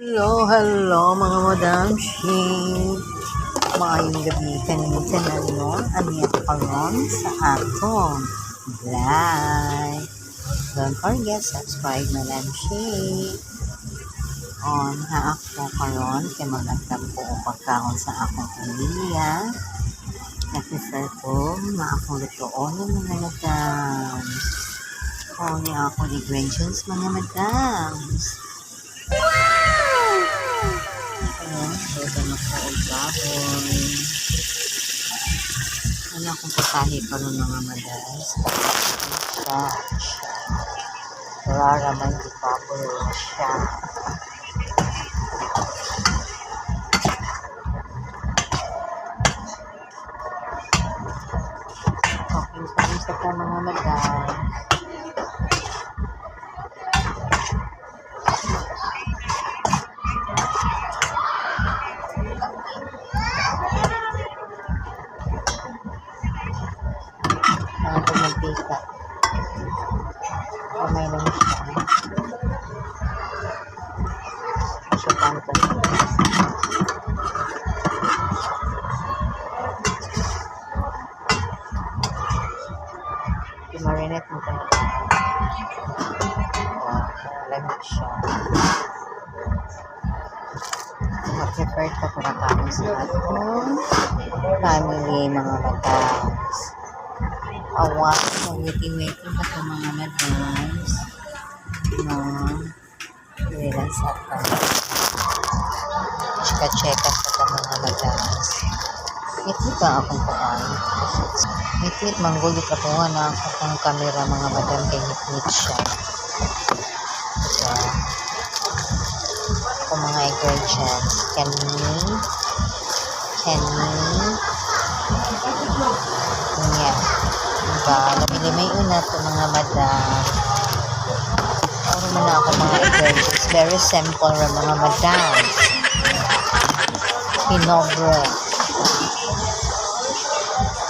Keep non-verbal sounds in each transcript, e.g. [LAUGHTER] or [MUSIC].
Hello, hello mga madam Shing. Maayong gabi kanita na no. Amiat karon sa atong vlog. Don't forget, subscribe madam Shing. On ha ako karon kay magandang po pagkaon sa akong pamilya. Na-prefer ko na akong lutoon ng mga madams. O ni ako ingredients mga madams. Ayan, pwede na po ang baboy. Ano akong patahi pa ng mga madalas. Siya, siya. Rara man di baboy siya. Okay, sa mga madalas. Mga pagmantika. Kamay lang siya. Siya panta. I-marinate mo tayo. Oh, lamig siya. Ma-prepared ka para kami sa atong family, mga matas. Awa, mag-waiting-waiting pa sa mga madams na relax at chika-cheka sa ka mga madams. Ngit ka akong kuan. Ngit-ngit manggol di katunga na ako kung kamera mga madam kay ngit-ngit siya. So, kung mga ingredients, kani, kani, niya. Diba? Lamay-lamay una ito mga madam. Ano man na ako mga ingredients. Very simple ra mga madam. Hinobre.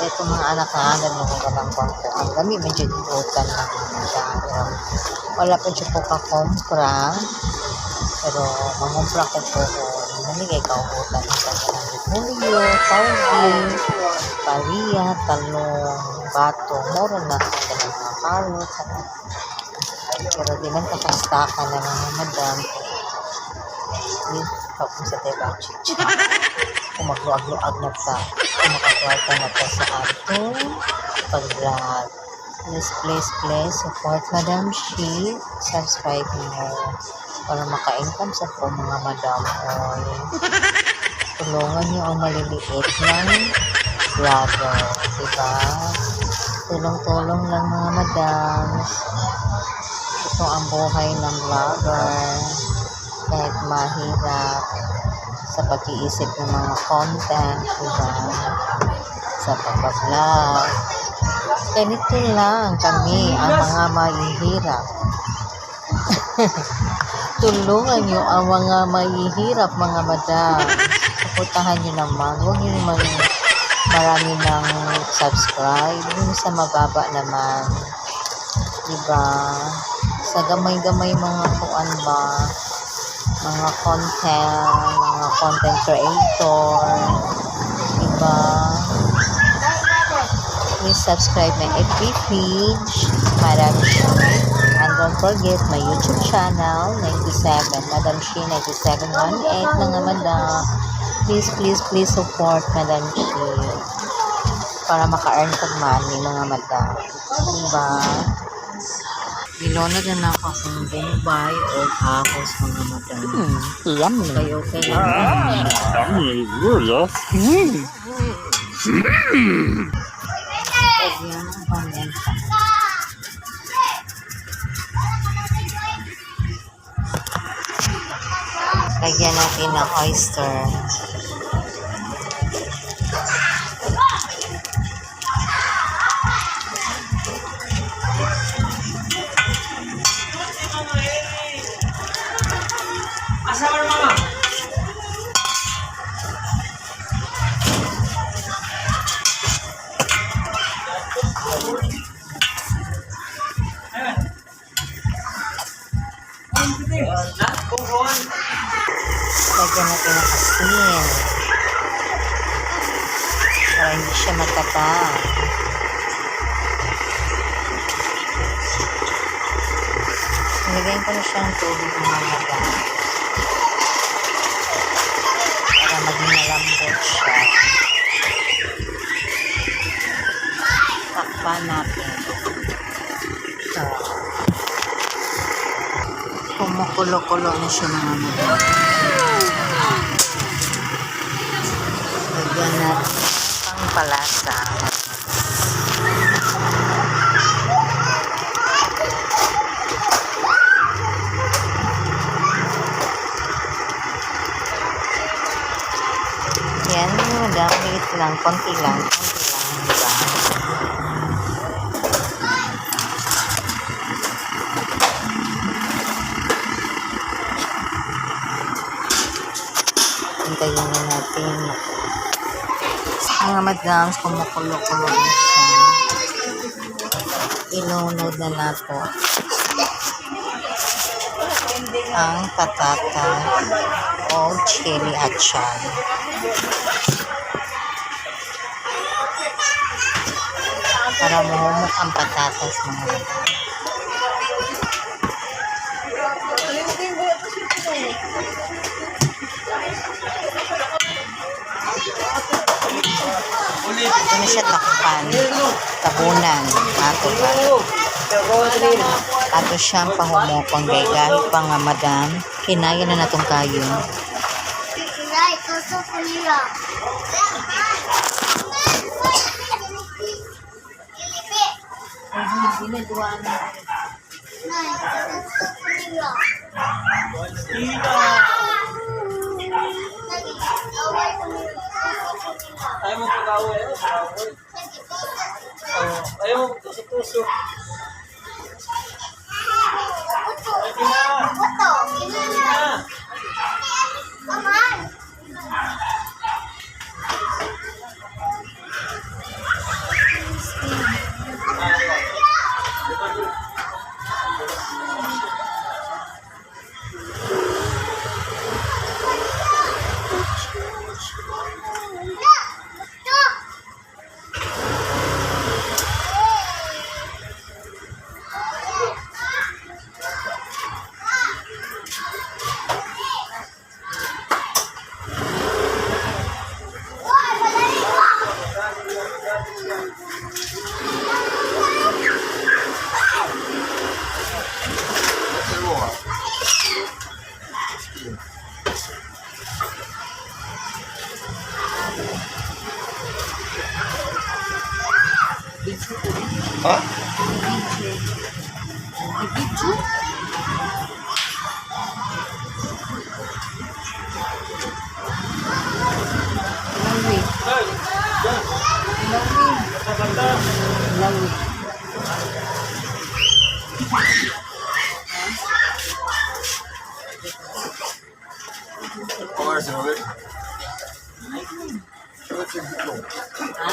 Ito mga anak na agad mo kung kabang kwangko. Ang gami medyo ibutan ng mga madam. Wala pa siya po kakompra. Pero mangumpra ko po ko. Namigay kaubutan sa kanang repolyo, tawgi, pariya, talong, bato, moro na sa mga carrots. Pero di man kakastakan ng mga madam. Ni, kapag sa teba, chicha. Kung magluag-luag na ta, kung makakwarta na ta sa ato, pag-vlog. Please, please, please, support Madam She. Subscribe mo para maka-income sa po mga madam. Oy. Tulungan niyo ang maliliit ng vlogger. Diba? Tulong-tulong lang mga madam. Ito ang buhay ng vlogger. Kahit mahirap sa pag-iisip ng mga content, diba? Sa pag-vlog. Ganito lang kami ang mga mahihirap. [LAUGHS] Tulungan nyo ang mga mahihirap mga madam. Supportahan nyo naman. Huwag nyo naman marami ng subscribe. Yung sa mababa naman. Diba? Sa gamay-gamay mga kuan ba? Mga content, mga content creator. Diba? Please subscribe my FB page. Madam Shi. And don't forget my YouTube channel, 97. Madam Shi, 9718 mga madam. Please, please, please support Madam Shi. Para maka-earn kong money mga madam. Diba? Nilonod na ako kung Bombay o Hapos mga madam. Hmm, yummy. Kayo, kayo. Yummy, yes. Mm. Ng kondensa. Lagyan natin ng oyster. Natin ng asin. Para hindi siya matabang. Nilagyan ko na siya ng tubig ng malaga. Para maging malambot siya. Takpan natin. So, kumukulo-kulo na siya mga madam. Lagyan natin ang palasa. Yan. Liit lang. Konti lang. Konti. Diba? Hintayin na natin. Mga madams, kumukulo-kulo na siya. Ilunod na nato ang patata o chili atchan. Para mahumok ang patatas mga madams. Ito na siya takpan. Tabunan. Ato ba? Ato siyang pahumukon kay kahit pa nga madam. Kinaya na natong kayo. Nay, Ayaw mo pag-away. eh. Oh, Ayaw mo tusok-tusok. Lagi na. Uto. Kinila. Ah. Aman. lang. Pangarap si Robert? What's your diploma? Ha?